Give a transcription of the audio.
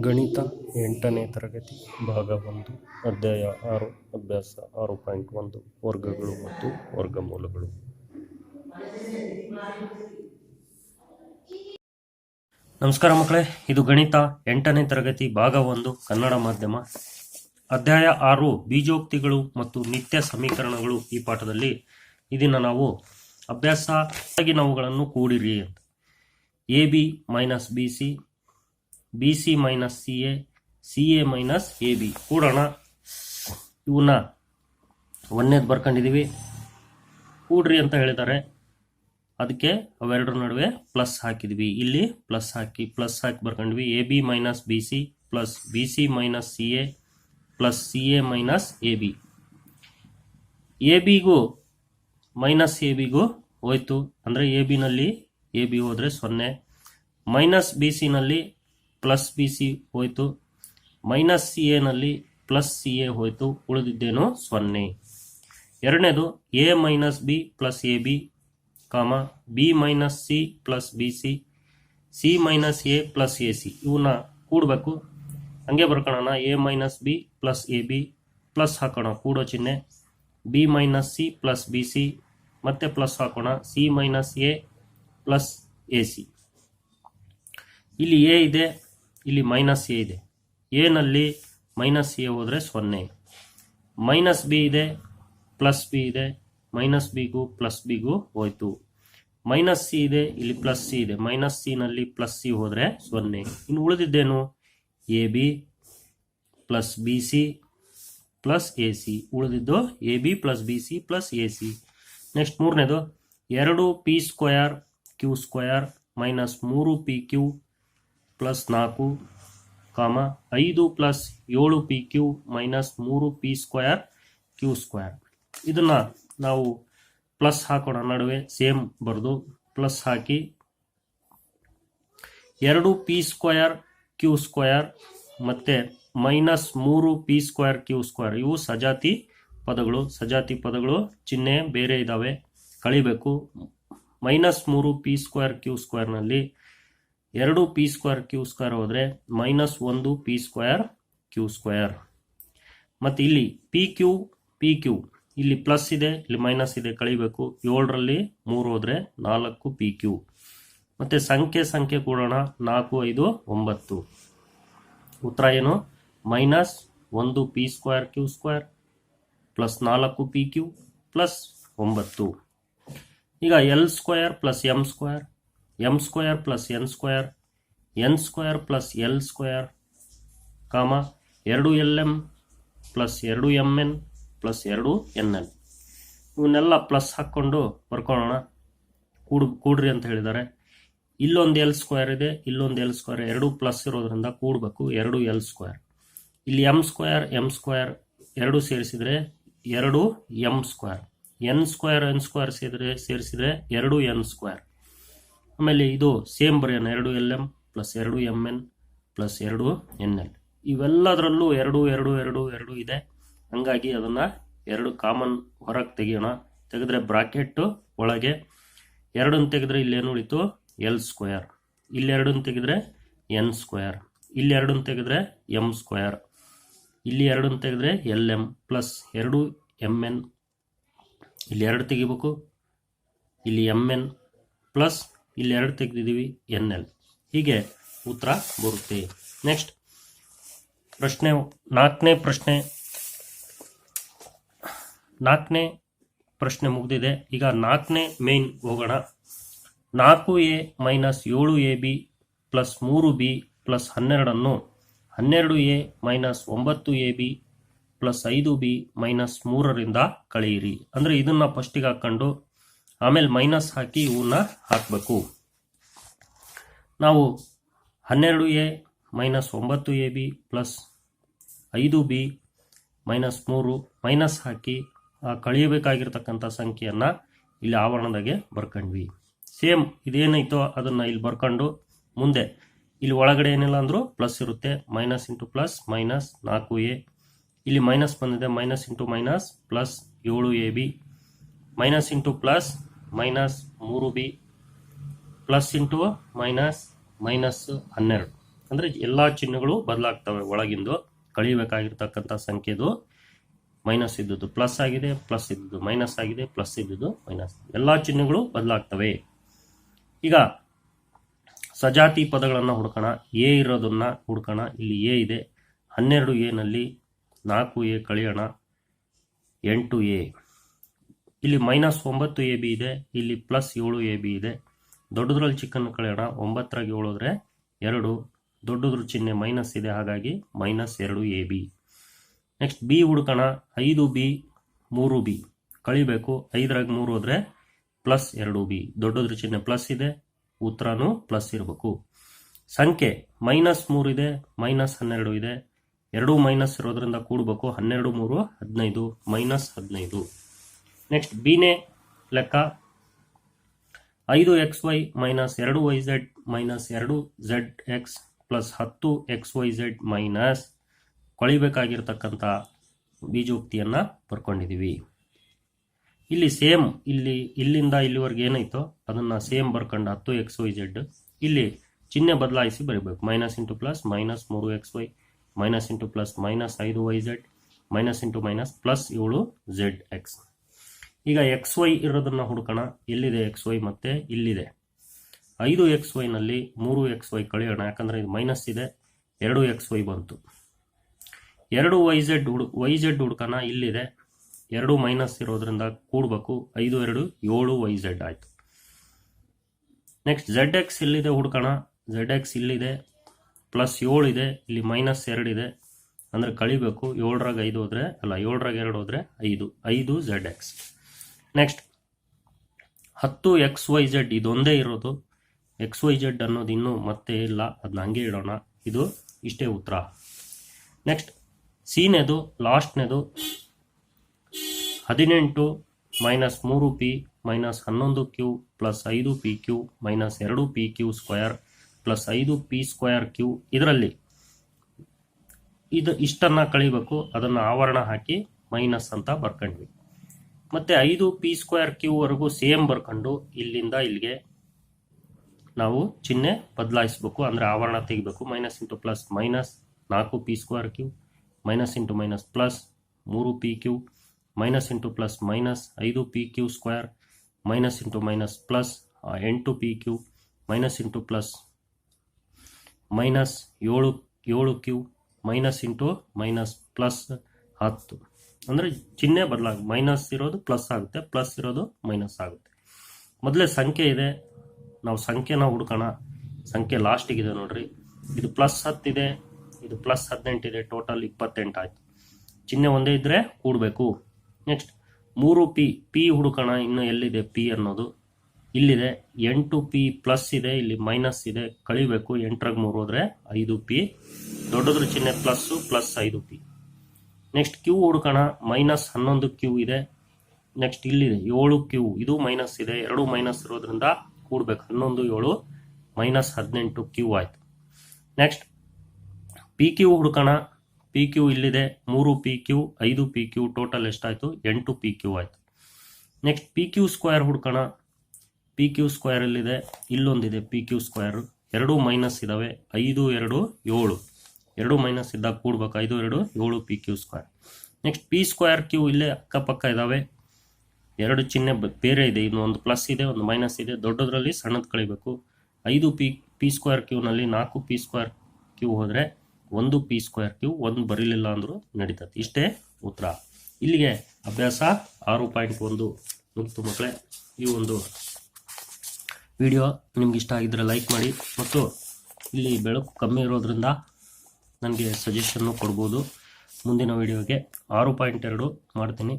ಗಣಿತ ಎಂಟನೇ ತರಗತಿ ಭಾಗ ಒಂದು, ಅಧ್ಯಾಯ ಆರು, ಅಭ್ಯಾಸ ಆರು ಪಾಯಿಂಟ್ ಒಂದು, ವರ್ಗಗಳು ಮತ್ತು ವರ್ಗಮೂಲಗಳು. ನಮಸ್ಕಾರ ಮಕ್ಕಳೇ, ಇದು ಗಣಿತ ಎಂಟನೇ ತರಗತಿ ಭಾಗ ಒಂದು, ಕನ್ನಡ ಮಾಧ್ಯಮ. ಅಧ್ಯಾಯ ಆರು, ಬೀಜೋಕ್ತಿಗಳು ಮತ್ತು ನಿತ್ಯ ಸಮೀಕರಣಗಳು ಈ ಪಾಠದಲ್ಲಿ. ಇದನ್ನು ನಾವು ಅಭ್ಯಾಸ ನಾವುಗಳನ್ನು ಕೂಡಿರಿ A, B, minus B, C B C minus C A C A minus A B ಕೂಡೋಣ. ಇವನ್ನ ಒಂದೇದು ಬರ್ಕೊಂಡಿದ್ದೀವಿ ಕೂಡ್ರಿ ಅಂತ ಹೇಳಿದ್ದಾರೆ ಅದಕ್ಕೆ ಅವೆರಡರ ನಡುವೆ ಪ್ಲಸ್ ಹಾಕಿದ್ವಿ. ಇಲ್ಲಿ ಪ್ಲಸ್ ಹಾಕಿ ಪ್ಲಸ್ ಹಾಕಿ ಬರ್ಕೊಂಡ್ವಿ. A B minus B C plus B C minus C A plus C A minus A B A ಬಿಗೂ minus A ಬಿಗೂ ಹೋಯ್ತು. ಅಂದರೆ ಎ ಬಿನಲ್ಲಿ ಎ ಬಿ ಹೋದರೆ ಸೊನ್ನೆ. ಮೈನಸ್ ಬಿ ಸಿನಲ್ಲಿ ಪ್ಲಸ್ ಬಿ ಸಿ ಹೋಯಿತು. ಮೈನಸ್ ಸಿ ಎನಲ್ಲಿ ಪ್ಲಸ್ ಸಿ ಎ ಹೋಯಿತು. ಉಳಿದಿದ್ದೇನು? ಸೊನ್ನೆ. ಎರಡನೇದು A minus B plus A B comma B minus C plus B C C minus A plus A C ಇವನ್ನ ಕೂಡಬೇಕು. ಹಂಗೆ ಬರ್ಕೊಳ್ಳೋಣ A minus B plus A B plus ಹಾಕೋಣ. ಕೂಡೋ ಚಿಹ್ನೆ. B minus C plus B C ಮತ್ತೆ plus ಹಾಕೋಣ. C minus A plus A C ಇಲ್ಲಿ A ಇದೆ. ಇಲ್ಲಿ ಮೈನಸ್ ಎ ಇದೆ. ಎನಲ್ಲಿ ಮೈನಸ್ ಎ ಹೋದರೆ ಸೊನ್ನೆ. ಮೈನಸ್ ಬಿ ಇದೆ ಪ್ಲಸ್ ಬಿ ಇದೆ ಮೈನಸ್ ಬಿಗೂ ಪ್ಲಸ್ ಬಿಗೂ ಹೋಯಿತು. ಮೈನಸ್ ಸಿ ಇದೆ, ಇಲ್ಲಿ ಪ್ಲಸ್ ಸಿ ಇದೆ. ಮೈನಸ್ ಸಿನಲ್ಲಿ ಪ್ಲಸ್ ಸಿ ಹೋದರೆ ಸೊನ್ನೆ. ಇನ್ನು ಉಳಿದಿದ್ದೇನು? A B plus B C plus A C ಉಳಿದಿದ್ದು A B plus B C plus A C next ಮೂರನೇದು. ಎರಡು P square Q square minus ಮೂರು ಪಿ ಕ್ಯೂ ಪ್ಲಸ್ ನಾಲ್ಕು, ಕಾಮ, ಐದು ಪ್ಲಸ್ ಏಳು ಪಿ ಕ್ಯೂ ಮೈನಸ್ ಮೂರು ಪಿ ಸ್ಕ್ವಯರ್ ಕ್ಯೂ ಸ್ಕ್ವಯರ್ ಇದನ್ನು ನಾವು ಪ್ಲಸ್ ಹಾಕೋಣ ನಡುವೆ ಸೇಮ್ ಬರೆದು ಪ್ಲಸ್ ಹಾಕಿ ಎರಡು ಪಿ ಸ್ಕ್ವಯರ್ ಕ್ಯೂ ಸ್ಕ್ವಯರ್ ಮತ್ತು ಮೈನಸ್ ಮೂರು ಪಿ ಸ್ಕ್ವಯರ್ ಕ್ಯೂ ಸ್ಕ್ವಯರ್ ಇವು ಸಜಾತಿ ಪದಗಳು ಸಜಾತಿ ಪದಗಳು, ಚಿಹ್ನೆ ಬೇರೆ ಇದ್ದಾವೆ ಕಳಿಬೇಕು. ಮೈನಸ್ ಮೂರು ಪಿ ಸ್ಕ್ವಯರ್ ಕ್ಯೂ ಸ್ಕ್ವೇರ್ನಲ್ಲಿ ಎರಡು ಪಿ ಸ್ಕ್ವೇರ್ ಕ್ಯೂ ಸ್ಕ್ವೇರ್ ಹೋದರೆ ಮೈನಸ್ ಒಂದು ಪಿ ಸ್ಕ್ವೇರ್ ಕ್ಯೂ ಸ್ಕ್ವೇರ್. ಮತ್ತು ಇಲ್ಲಿ ಪಿ ಕ್ಯೂ ಪಿ ಕ್ಯೂ. ಇಲ್ಲಿ ಪ್ಲಸ್ ಇದೆ, ಇಲ್ಲಿ ಮೈನಸ್ ಇದೆ, ಕಳಿಬೇಕು. ಏಳರಲ್ಲಿ ಮೂರು ಹೋದರೆ ನಾಲ್ಕು ಪಿ ಕ್ಯೂ. ಮತ್ತು ಸಂಖ್ಯೆ ಸಂಖ್ಯೆ ಕೂಡೋಣ. ನಾಲ್ಕು, ಐದು, ಒಂಬತ್ತು. ಉತ್ತರ ಏನು? ಮೈನಸ್ ಒಂದು P square Q square plus ನಾಲ್ಕು ಪಿ ಕ್ಯೂ ಪ್ಲಸ್ ಒಂಬತ್ತು. ಈಗ L square plus M square M square plus N square N square plus L square comma ಎರಡು ಎಲ್ ಎಂ ಪ್ಲಸ್ ಎರಡು ಎಂ ಎನ್ ಪ್ಲಸ್ ಎರಡು N L ಇವನ್ನೆಲ್ಲ plus ಹಾಕ್ಕೊಂಡು ಬರ್ಕೊಳ್ಳೋಣ. ಕೂಡ, ಕೂಡ್ರಿ ಅಂತ ಹೇಳಿದ್ದಾರೆ. ಇಲ್ಲೊಂದು ಎಲ್ ಸ್ಕ್ವೇರ್ ಇದೆ, ಇಲ್ಲೊಂದು ಎಲ್ ಸ್ಕ್ವೇರ್ ಎರಡು ಪ್ಲಸ್ ಇರೋದ್ರಿಂದ ಕೂಡಬೇಕು ಎರಡು ಎಲ್ ಸ್ಕ್ವೇರ್ ಇಲ್ಲಿ ಎಂ ಸ್ಕ್ವೇರ್ ಎಂ ಸ್ಕ್ವೇರ್ ಎರಡು ಸೇರಿಸಿದರೆ ಎರಡು M square N square N square ಸೇರಿದ್ರೆ, ಸೇರಿಸಿದರೆ ಎರಡು ಎನ್ ಸ್ಕ್ವೇರ್ ಆಮೇಲೆ ಇದು ಸೇಮ್ ಬರೆಯೋಣ. ಎರಡು ಎಲ್ ಎಂ ಪ್ಲಸ್ ಎರಡು ಎಂ ಎನ್ ಪ್ಲಸ್ ಎರಡು ಎನ್ ಎಲ್ ಇವೆಲ್ಲದರಲ್ಲೂ ಎರಡು ಎರಡು ಎರಡು ಎರಡು ಇದೆ. ಹಂಗಾಗಿ ಅದನ್ನು ಎರಡು ಕಾಮನ್ ಹೊರಗೆ ತೆಗಿಯೋಣ. ತೆಗೆದ್ರೆ ಬ್ರಾಕೆಟ್ಟು ಒಳಗೆ ಎರಡನ್ನು ತೆಗೆದ್ರೆ ಇಲ್ಲೇನು ಉಳಿತು? ಎಲ್ ಸ್ಕ್ವಯರ್ ಇಲ್ಲೆರಡನ್ನು ತೆಗೆದ್ರೆ ಎನ್ ಸ್ಕ್ವಯರ್ ಇಲ್ಲಿ ಎರಡನ್ನು ತೆಗೆದ್ರೆ ಎಂ ಸ್ಕ್ವಯರ್ ಇಲ್ಲಿ ಎರಡನ್ನು ತೆಗೆದ್ರೆ ಎಲ್ ಎಂ ಪ್ಲಸ್ ಎರಡು ಎಂ ಎನ್ ಇಲ್ಲಿ ಎರಡು ತೆಗಿಬೇಕು. ಇಲ್ಲಿ ಎಂ ಎನ್ ಪ್ಲಸ್ ಇಲ್ಲಿ ಎರಡು ತೆಗೆದಿದ್ದೀವಿ ಎನ್ ಎಲ್. ಹೀಗೆ ಉತ್ತರ ಬರುತ್ತೆ. ನೆಕ್ಸ್ಟ್ ಪ್ರಶ್ನೆ ನಾಲ್ಕನೇ ಪ್ರಶ್ನೆ. ನಾಲ್ಕನೇ ಪ್ರಶ್ನೆ ಮುಗಿದಿದೆ. ಈಗ ನಾಲ್ಕನೇ ಮೇನ್ ಹೋಗೋಣ. ನಾಲ್ಕು ಎ ಮೈನಸ್ ಏಳು ಎ ಬಿ ಪ್ಲಸ್ ಮೂರು ಬಿ ಪ್ಲಸ್ ಹನ್ನೆರಡನ್ನು ಹನ್ನೆರಡು ಎ ಮೈನಸ್ ಒಂಬತ್ತು ಎ ಬಿ ಪ್ಲಸ್ ಐದು ಬಿ ಮೈನಸ್ ಮೂರರಿಂದ ಕಳೆಯಿರಿ. ಅಂದರೆ ಇದನ್ನು ಫಸ್ಟಿಗೆ ಹಾಕ್ಕೊಂಡು ಆಮೇಲೆ ಮೈನಸ್ ಹಾಕಿ ಇವನ್ನ ಹಾಕಬೇಕು. ನಾವು ಹನ್ನೆರಡು ಎ ಮೈನಸ್ ಒಂಬತ್ತು ಎ ಬಿ ಪ್ಲಸ್ ಐದು ಬಿ ಮೈನಸ್ ಮೂರು ಮೈನಸ್ ಹಾಕಿ ಕಳೆಯಬೇಕಾಗಿರ್ತಕ್ಕಂಥ ಸಂಖ್ಯೆಯನ್ನು ಇಲ್ಲಿ ಆವರಣದಾಗೆ ಬರ್ಕೊಂಡ್ವಿ. ಸೇಮ್ ಇದೇನೈತೋ ಅದನ್ನು ಇಲ್ಲಿ ಬರ್ಕೊಂಡು ಮುಂದೆ ಇಲ್ಲಿ ಒಳಗಡೆ ಏನಿಲ್ಲ ಅಂದರೂ ಪ್ಲಸ್ ಇರುತ್ತೆ ಮೈನಸ್ ಇಂಟು ಪ್ಲಸ್ ಮೈನಸ್ ನಾಲ್ಕು ಎ ಇಲ್ಲಿ ಮೈನಸ್ ಬಂದಿದೆ ಮೈನಸ್ ಇಂಟು ಮೈನಸ್ ಪ್ಲಸ್ ಏಳು A B minus into plus minus ಮೂರು B plus into minus minus ಹನ್ನೆರಡು. ಅಂದರೆ ಎಲ್ಲ ಚಿಹ್ನೆಗಳು ಬದಲಾಗ್ತವೆ. ಒಳಗಿಂದು ಕಳಿಬೇಕಾಗಿರ್ತಕ್ಕಂಥ ಸಂಖ್ಯೆದು ಮೈನಸ್ ಇದ್ದದ್ದು ಪ್ಲಸ್ ಆಗಿದೆ, ಪ್ಲಸ್ ಇದ್ದದ್ದು ಮೈನಸ್ ಆಗಿದೆ, ಪ್ಲಸ್ ಇದ್ದದ್ದು ಮೈನಸ್. ಎಲ್ಲ ಚಿಹ್ನೆಗಳು ಬದಲಾಗ್ತವೆ. ಈಗ ಸಜಾತಿ ಪದಗಳನ್ನು ಹುಡ್ಕೋಣ. ಎ ಇರೋದನ್ನ ಹುಡ್ಕೋಣ. ಇಲ್ಲಿ ಎ ಇದೆ. ಹನ್ನೆರಡು ಎನಲ್ಲಿ ನಾಲ್ಕು ಎ ಕಳೆಯೋಣ. ಎಂಟು ಎ. ಇಲ್ಲಿ ಮೈನಸ್ ಒಂಬತ್ತು ಎ ಬಿ ಇದೆ, ಇಲ್ಲಿ ಪ್ಲಸ್ ಏಳು ಎ ಬಿ ಇದೆ. ದೊಡ್ಡದ್ರಲ್ಲಿ ಚಿಕ್ಕನ್ನು ಕಳೆಯೋಣ, ಒಂಬತ್ತರಾಗಿ ಏಳೋದ್ರೆ ಎರಡು. ದೊಡ್ಡದ್ರ ಚಿಹ್ನೆ ಮೈನಸ್ ಇದೆ, ಹಾಗಾಗಿ ಮೈನಸ್ ಎರಡು ಎ ಬಿ ನೆಕ್ಸ್ಟ್ ಬಿ ಹುಡುಕೋಣ, ಐದು ಬಿ ಮೂರು ಬಿ ಕಳಿಬೇಕು, ಐದರಾಗಿ ಮೂರು ಹೋದ್ರೆ ಪ್ಲಸ್ ಎರಡು ಬಿ ದೊಡ್ಡದ್ರ ಚಿಹ್ನೆ ಪ್ಲಸ್ ಇದೆ, ಉತ್ತರನೂ ಪ್ಲಸ್ ಇರಬೇಕು. ಸಂಖ್ಯೆ ಮೈನಸ್ ಮೂರು ಇದೆ ಮೈನಸ್ ಹನ್ನೆರಡು ಇದೆ. ಎರಡು ಮೈನಸ್ ಇರೋದ್ರಿಂದ ಕೂಡಬೇಕು, ಹನ್ನೆರಡು, ಮೂರು, ಹದಿನೈದು ಮೈನಸ್ ಹದಿನೈದು. ನೆಕ್ಸ್ಟ್ ಬಿನೇ ಲೆಕ್ಕ. ಐದು ಎಕ್ಸ್ ವೈ ಮೈನಸ್ ಎರಡು ವೈ ಝೆಡ್ ಮೈನಸ್ ಎರಡು ಝೆಡ್ ಎಕ್ಸ್ ಪ್ಲಸ್ ಹತ್ತು ಎಕ್ಸ್ ವೈ ಝೆಡ್ ಮೈನಸ್ ಕೊಳಿಬೇಕಾಗಿರ್ತಕ್ಕಂಥ ಬೀಜೋಕ್ತಿಯನ್ನು ಬರ್ಕೊಂಡಿದ್ದೀವಿ ಇಲ್ಲಿ ಸೇಮ್ ಇಲ್ಲಿ, ಇಲ್ಲಿಂದ ಇಲ್ಲಿವರೆಗೆ ಏನಾಯ್ತೋ? ಅದನ್ನು ಸೇಮ್ ಬರ್ಕೊಂಡು ಹತ್ತು ಎಕ್ಸ್ ವೈ ಝೆಡ್ ಇಲ್ಲಿ ಚಿಹ್ನೆ ಬದಲಾಯಿಸಿ ಬರೀಬೇಕು. ಮೈನಸ್ ಇಂಟು ಪ್ಲಸ್, ಮೈನಸ್ ಮೂರು X Y, minus into plus, minus ಐದು Y Z, minus into minus plus ಏಳು ಝೆಡ್ ಎಕ್ಸ್. ಈಗ ಎಕ್ಸ್ ವೈ ಇರೋದನ್ನ ಹುಡುಕೋಣ. ಎಲ್ಲಿದೆ ಎಕ್ಸ್ ವೈ ಮತ್ತೆ? ಇಲ್ಲಿದೆ. ಐದು ಎಕ್ಸ್ ವೈನಲ್ಲಿ ಮೂರು ಎಕ್ಸ್ ವೈ ಕಳೆಯೋಣ. ಯಾಕಂದರೆ ಇದು ಮೈನಸ್ ಇದೆ. ಎರಡು ಎಕ್ಸ್ ವೈ ಬಂತು. ಎರಡು ವೈ ಝೆಡ್ ಹುಡು ವೈ ಝೆಡ್ ಹುಡ್ಕೋಣ. ಇಲ್ಲಿದೆ. ಎರಡು ಮೈನಸ್ ಇರೋದ್ರಿಂದ ಕೂಡಬೇಕು. ಐದು, ಎರಡು, ಏಳು ವೈ ಝೆಡ್ ಆಯಿತು. ನೆಕ್ಸ್ಟ್ ಝೆಡ್ ಎಕ್ಸ್ ಇಲ್ಲಿದೆ ಹುಡ್ಕೋಣ? ಝೆಡ್ ಎಕ್ಸ್ ಇಲ್ಲಿದೆ. ಪ್ಲಸ್ ಏಳು ಇದೆ. ಇಲ್ಲಿ ಮೈನಸ್ ಎರಡು ಇದೆ. ಅಂದರೆ ಕಳಿಬೇಕು. ಏಳರಾಗ ಐದು ಹೋದರೆ, ಅಲ್ಲ, ಏಳರಾಗ ಎರಡು ಹೋದರೆ ಐದು. ಐದು ಝೆಡ್ ಎಕ್ಸ್ ನೆಕ್ಸ್ಟ್ ಹತ್ತು ಎಕ್ಸ್ ವೈ ಝೆಡ್ ಇದೊಂದೇ ಇರೋದು. ಎಕ್ಸ್ ವೈ ಜೆಡ್ ಅನ್ನೋದು ಇನ್ನೂ ಮತ್ತೆ ಇಲ್ಲ. ಅದನ್ನ ಹಂಗೆ ಇಡೋಣ ಇದು ಇಷ್ಟೇ ಉತ್ತರ. ನೆಕ್ಸ್ಟ್ ಸೀನೆದು, ಲಾಸ್ಟ್ನೇದು ಹದಿನೆಂಟು ಮೈನಸ್ ಮೂರು ಪಿ ಮೈನಸ್ ಹನ್ನೊಂದು ಕ್ಯೂ ಪ್ಲಸ್ ಐದು ಪಿ ಕ್ಯೂ ಮೈನಸ್ ಎರಡು ಪಿ ಕ್ಯೂ ಸ್ಕ್ವಯರ್ ಪ್ಲಸ್ ಐದು ಪಿ ಸ್ಕ್ವಯರ್ ಕ್ಯೂ ಇದರಲ್ಲಿ. ಇದು ಇಷ್ಟನ್ನು ಕಳಿಬೇಕು. ಅದನ್ನು ಆವರಣ ಹಾಕಿ ಮೈನಸ್ ಅಂತ ಬರ್ಕೊಂಡ್ವಿ. ಮತ್ತೆ ಐದು ಪಿ ಸ್ಕ್ವೇರ್ ಕ್ಯೂ ವರೆಗೂ ಸೇಮ್ ಬರ್ಕೊಂಡು ಇಲ್ಲಿಂದ ಇಲ್ಲಿಗೆ ನಾವು ಚಿಹ್ನೆ ಬದಲಾಯಿಸಬೇಕು, ಅಂದರೆ ಆವರಣ ತೆಗಿಬೇಕು. ಮೈನಸ್ ಇಂಟು ಪ್ಲಸ್ ಮೈನಸ್ ನಾಲ್ಕು P square Q minus into minus plus ಮೂರು P Q minus into plus minus ಐದು P Q square minus into minus plus ಎಂಟು P Q minus into plus minus ಏಳು ಏಳು Q minus into minus plus ಹತ್ತು. ಅಂದರೆ ಚಿಹ್ನೆ ಬದಲಾಗ minus ಇರೋದು ಪ್ಲಸ್ ಆಗುತ್ತೆ ಪ್ಲಸ್ ಇರೋದು ಮೈನಸ್ ಆಗುತ್ತೆ. ಮೊದಲೇ ಸಂಖ್ಯೆ ಇದೆ, ನಾವು ಸಂಖ್ಯೆನ ಹುಡ್ಕೋಣ. ಸಂಖ್ಯೆ ಲಾಸ್ಟಿಗಿದೆ ನೋಡ್ರಿ. ಇದು ಪ್ಲಸ್ ಹತ್ತಿದೆ ಇದು ಪ್ಲಸ್ ಹದಿನೆಂಟಿದೆ ಟೋಟಲ್ ಇಪ್ಪತ್ತೆಂಟು ಆಯ್ತು. ಚಿಹ್ನೆ ಒಂದೇ ಇದ್ದರೆ ಕೂಡಬೇಕು. ನೆಕ್ಸ್ಟ್ ಮೂರು ಪಿ ಪಿ ಹುಡುಕೋಣ, ಇನ್ನು ಎಲ್ಲಿದೆ ಪಿ ಅನ್ನೋದು. ಇಲ್ಲಿದೆ, ಎಂಟು ಪಿ ಪ್ಲಸ್ ಇದೆ, ಇಲ್ಲಿ ಮೈನಸ್ ಇದೆ, ಕಳಿಬೇಕು, ಎಂಟ್ರಾಗ ಮೂರು ಹೋದರೆ ಐದು ಪಿ ದೊಡ್ಡದ್ರ ಚಿಹ್ನೆ ಪ್ಲಸ್ಸು ಪ್ಲಸ್ ಐದು ಪಿ ನೆಕ್ಸ್ಟ್ ಕ್ಯೂ ಹುಡುಕೋಣ. ಮೈನಸ್ ಹನ್ನೊಂದು ಕ್ಯೂ ಇದೆ. ನೆಕ್ಸ್ಟ್ ಇಲ್ಲಿದೆ. ಏಳು ಕ್ಯೂ ಇದು ಮೈನಸ್ ಇದೆ. ಎರಡು ಮೈನಸ್ ಇರೋದ್ರಿಂದ ಕೂಡ್ಬೇಕು. ಹನ್ನೊಂದು, ಏಳು ಮೈನಸ್ ಹದಿನೆಂಟು ಕ್ಯೂ ಆಯ್ತು. ನೆಕ್ಸ್ಟ್ ಪಿ ಕ್ಯೂ ಹುಡ್ಕೋಣ. ಪಿ ಕ್ಯೂ ಇಲ್ಲಿದೆ. ಮೂರು ಪಿ ಕ್ಯೂ ಐದು ಪಿ ಕ್ಯೂ ಟೋಟಲ್ ಎಷ್ಟಾಯಿತು? ಎಂಟು ಪಿ ಕ್ಯೂ ಆಯಿತು. ನೆಕ್ಸ್ಟ್ ಪಿ ಕ್ಯೂ ಸ್ಕ್ವೇರ್ ಹುಡ್ಕೋಣ. ಪಿ ಕ್ಯೂ ಸ್ಕ್ವೇರ್ ಇಲ್ಲಿದೆ ಇಲ್ಲೊಂದಿದೆ ಪಿ ಕ್ಯೂ ಸ್ಕ್ವೇರ್ ಎರಡು ಮೈನಸ್ ಇದಾವೆ. ಐದು, ಎರಡು, ಏಳು. ಎರಡು ಮೈನಸ್ ಇದ್ದಾಗ ಕೂಡ್ಬೇಕು. ಐದು, ಎರಡು, ಏಳು P Q square next P square Q ಇಲ್ಲೇ ಅಕ್ಕಪಕ್ಕ ಇದಾವೆ. ಎರಡು ಚಿಹ್ನೆ ಬೇರೆ ಇದೆ. ಇನ್ನು ಒಂದು ಪ್ಲಸ್ ಇದೆ, ಒಂದು ಮೈನಸ್ ಇದೆ. ದೊಡ್ಡದ್ರಲ್ಲಿ ಸಣ್ಣದು ಕಳಿಬೇಕು. ಐದು ಪಿ ಪಿ ಸ್ಕ್ವೇರ್ ಕ್ಯೂನಲ್ಲಿ ನಾಲ್ಕು ಪಿ ಸ್ಕ್ವೇರ್ ಕ್ಯೂ ಹೋದರೆ ಒಂದು ಪಿ ಸ್ಕ್ವೇರ್ ಕ್ಯೂ ಒಂದು ಬರೀಲಿಲ್ಲ ಅಂದರೂ ನಡೀತದೆ ಇಷ್ಟೇ ಉತ್ತರ. ಇಲ್ಲಿಗೆ ಅಭ್ಯಾಸ ಆರು ಪಾಯಿಂಟ್ ಒಂದು. ಮುಗಿತು ಮಕ್ಕಳೇ, ಈ ಒಂದು ವಿಡಿಯೋ ನಿಮ್ಗೆ ಇಷ್ಟ ಆಗಿದ್ದರೆ ಲೈಕ್ ಮಾಡಿ. ಮತ್ತು ಇಲ್ಲಿ ಬೆಳಕು ಕಮ್ಮಿ ಇರೋದ್ರಿಂದ ನನಗೆ ಸಜೆಷನ್ನು ಕೊಡ್ಬೋದು. ಮುಂದಿನ ವಿಡಿಯೋಗೆ ಆರು ಪಾಯಿಂಟ್ ಎರಡು ಮಾಡ್ತೀನಿ.